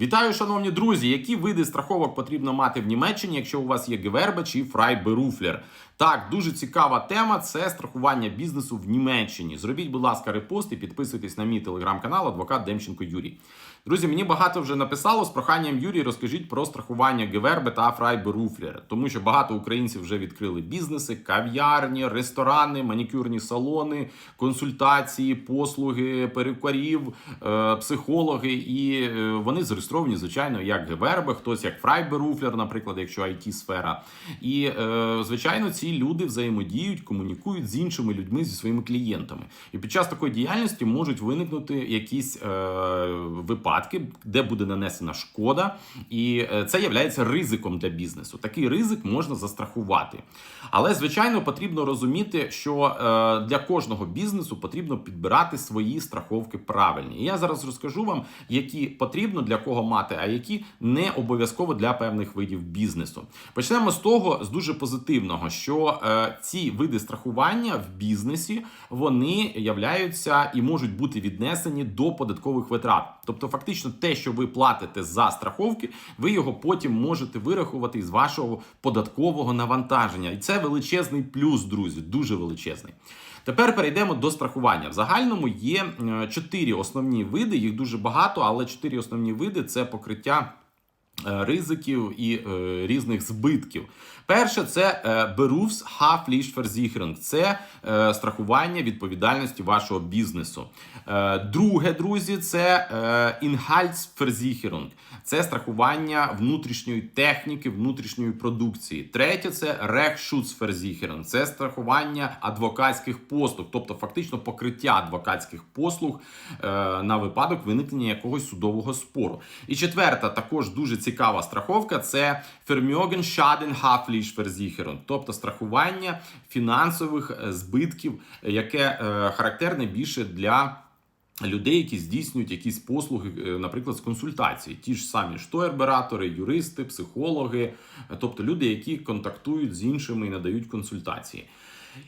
Вітаю, шановні друзі! Які види страховок потрібно мати в Німеччині, якщо у вас є Гевербе чи Фрайберуфлер? Так, дуже цікава тема це страхування бізнесу в Німеччині. Зробіть, будь ласка, репост і підписуйтесь на мій телеграм-канал Адвокат Демченко Юрій. Друзі, мені багато вже написало з проханням Юрій, розкажіть про страхування Гевербе та Фрайберуфлер, тому що багато українців вже відкрили бізнеси, кав'ярні, ресторани, манікюрні салони, консультації, послуги, перукарів, е, психологи, і е, вони зареєстровані, звичайно, як Гевербе, хтось як Фрайберуфлер, наприклад, якщо it сфера І е, звичайно, ці люди взаємодіють, комунікують з іншими людьми зі своїми клієнтами. І під час такої діяльності можуть виникнути якісь е, випадки, де буде нанесена шкода, і е, це є ризиком для бізнесу. Такий ризик можна застрахувати. Але звичайно потрібно розуміти, що е, для кожного бізнесу потрібно підбирати свої страховки правильні. І я зараз розкажу вам, які потрібно для кого мати, а які не обов'язково для певних видів бізнесу. Почнемо з того, з дуже позитивного, що е, ці види страхування в бізнесі вони являються і можуть бути віднесені до податкових витрат. Тобто, фактично, те, що ви платите за страховки, ви його потім можете вирахувати із вашого податкового навантаження. І це величезний плюс, друзі, дуже величезний. Тепер перейдемо до страхування. В загальному є е, чотири основні види, їх дуже багато, але чотири основні види це покриття. Е, Ризиків і е, різних збитків. Перше, це е, Berufs Haftpflichtversicherung. Це е, страхування відповідальності вашого бізнесу. Е, друге, друзі, це е, Inhaltsversicherung. Це страхування внутрішньої техніки, внутрішньої продукції. Третє це Rechtschutzversicherung. Це страхування адвокатських послуг, тобто фактично покриття адвокатських послуг е, на випадок виникнення якогось судового спору. І четверта, також дуже цікава страховка це Vermögen Schaden Haftpflichtversicherung, тобто страхування фінансових е, збитків, яке е, характерне більше для. Людей, які здійснюють якісь послуги, е, наприклад, з консультації, ті ж самі штойрбератори, юристи, психологи, е, тобто люди, які контактують з іншими і надають консультації.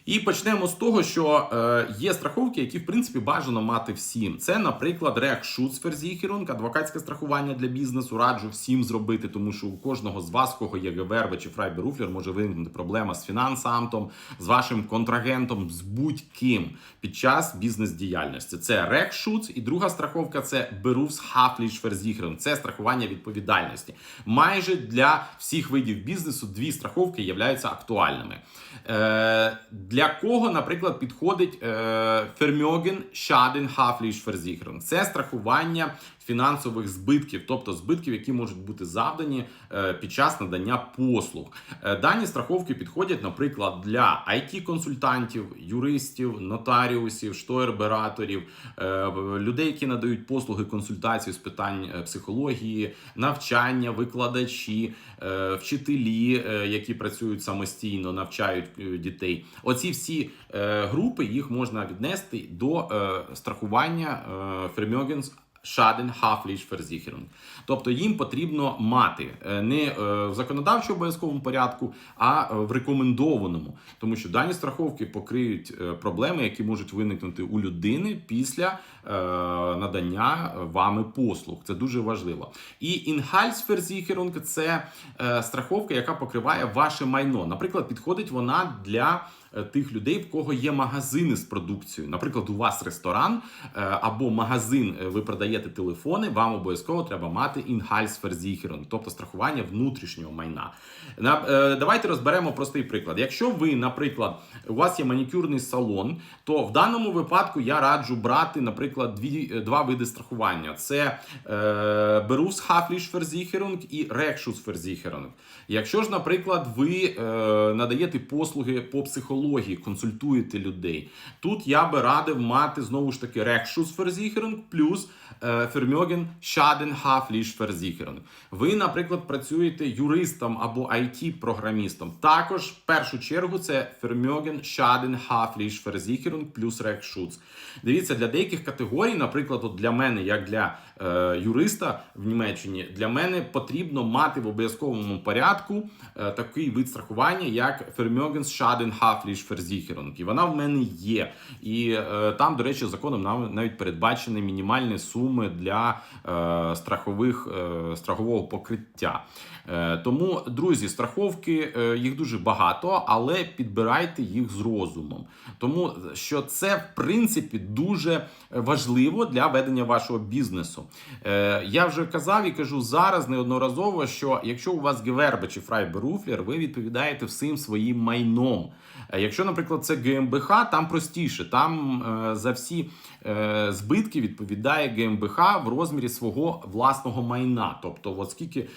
І почнемо з того, що е, є страховки, які в принципі бажано мати всім. Це, наприклад, Rechtschutzversicherung, адвокатське страхування для бізнесу. Раджу всім зробити, тому що у кожного з вас, кого є ГВРБ чи Фрайберуфлер, може виникнути проблема з фінансамтом, з вашим контрагентом, з будь-ким під час бізнес-діяльності. Це Rechtsschutz. і друга страховка це Berufshaftpflichtversicherung. Це страхування відповідальності. Майже для всіх видів бізнесу дві страховки являються актуальними. Е, для кого, наприклад, підходить Фермьоген Шаден Хафліш Ферзіхрон. Це страхування фінансових збитків, тобто збитків, які можуть бути завдані е, під час надання послуг. Е, дані страховки підходять, наприклад, для IT-консультантів, юристів, нотаріусів, штойрбераторів, е, людей, які надають послуги консультації з питань психології, навчання, викладачі, вчителі, які працюють самостійно, навчають дітей. Оці всі групи їх можна віднести до страхування е, Vermögens Schaden Haftpflichtversicherung. Тобто їм потрібно мати е, не е, в законодавчо обов'язковому порядку, а е, в рекомендованому, тому що дані страховки покриють проблеми, які можуть виникнути у людини після надання вами послуг. Це дуже важливо. І Inhaltsversicherung – це страховка, яка покриває ваше майно. Наприклад, підходить вона для тих людей, в кого є магазини з продукцією. Наприклад, у вас ресторан е, або магазин, е, ви продаєте телефони, вам обов'язково треба мати Inhaltsversicherung, тобто страхування внутрішнього майна. Е, Давайте розберемо простий приклад. Якщо ви, наприклад, у вас є манікюрний салон, то в даному випадку я раджу брати, наприклад, дві, е, два види страхування: це е, Berufshaftpflichtversicherung і Rechtschutzversicherung. Якщо ж, наприклад, ви е, надаєте послуги по психології, консультуєте людей, тут я би радив мати знову ж таки Rechtschutzversicherung плюс е, Schaden Haftpflichtversicherung. Ви, наприклад, працюєте юристом або IT-програмістом. Також в першу чергу це Schaden Haftpflichtversicherung плюс Rechtsschutz. Дивіться, для деяких категорій, наприклад, от для мене, як для е, юриста в Німеччині, для мене потрібно мати в обов'язковому порядку е, такий вид страхування, як Vermögensschadenhaftpflichtversicherung. І вона в мене є. І е, там, до речі, законом нав- навіть передбачені мінімальні суми для е, страхових е, страхового покриття. Е, тому, друзі, страховки е, їх дуже багато, але підбирайте їх з розумом. Тому що це в принципі дуже важливо для ведення вашого бізнесу. Е, я вже казав і кажу зараз неодноразово, що якщо у вас Гевербе чи Фрайберуфлер, ви відповідаєте всім своїм майном. Е, Якщо, наприклад, це ГМБХ, там простіше. Там е, за всі е, збитки відповідає ГМБХ в розмірі свого власного майна. Тобто, от скільки е,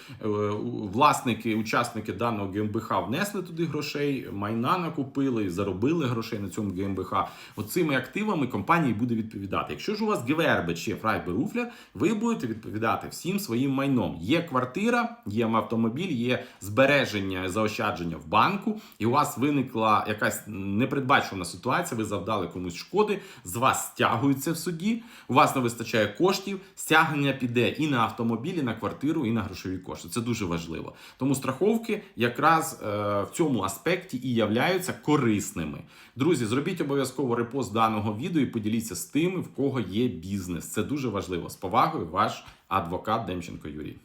власники, учасники даного ГМБХ внесли туди грошей, майна накупили, заробили грошей на цьому ГМБХ. Оцими активами компанії буде відповідати. Якщо ж у вас ГВРБ чи Фрайберуфлер, ви будете відповідати всім своїм майном. Є квартира, є автомобіль, є збереження, заощадження в банку, і у вас виникла якась непередбачувана ситуація. Ви завдали комусь шкоди, з вас стягуються в суді. У вас не вистачає коштів. Стягнення піде і на автомобіль, і на квартиру, і на грошові кошти. Це дуже важливо. Тому страховки якраз е, в цьому аспекті і являються корисними. Друзі, зробіть обов'язково репост даного відео і поділіться з тими, в кого є бізнес. Це дуже важливо. З повагою, ваш адвокат Демченко Юрій.